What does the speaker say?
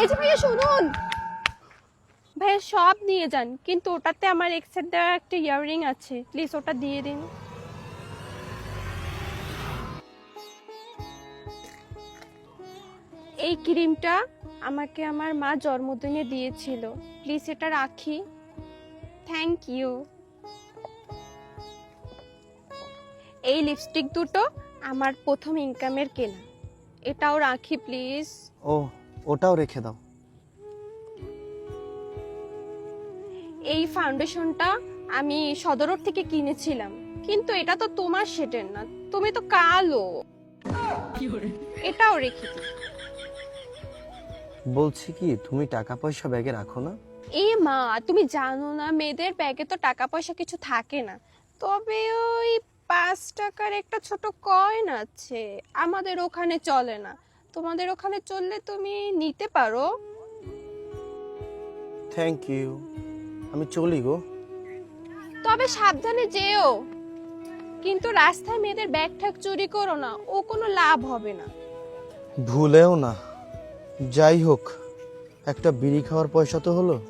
এই যে ভাইয়া শুনুন। ভাইয়া সব নিয়ে যান কিন্তু ওটাতে আমার এক্সের দেওয়া একটা ইয়াররিং আছে। প্লিজ ওটা দিয়ে দিন। এই ক্রিমটা আমাকে আমার মা জন্মদিনে দিয়েছিল। প্লিজ এটা রাখি। থ্যাংক ইউ এই লিপস্টিক দুটো আমার প্রথম ইনকামের কেনা। এটাও রাখি প্লিজ ও ওটাও রেখে দাও। এই ফাউন্ডেশনটা আমি সদরর থেকে কিনেছিলাম। কিন্তু এটা তো তোমার সেটের না তুমি তো কালো। এটাও রেখে দিই। বলছি কি তুমি টাকা পয়সা ব্যাগে রাখো না। এ মা তুমি জানো না মেয়েদের ব্যাগে তো টাকা পয়সা কিছু থাকে না। তবে ওই পাঁচ টাকার একটা ছোট কয়েন আছে আমাদের ওখানে চলে না। তোমাদের ওখানে চললে তুমি নিতে পারো। থ্যাংক ইউ আমি চলি গো। তবে সাবধানে যেও। কিন্তু রাস্তায় মেয়েদের ব্যাগ ঠ্যাগ চুরি করো না ও কোনো লাভ হবে না। ভুলেও না। যাই হোক একটা বিড়ি খাওয়ার পয়সা তো হলো।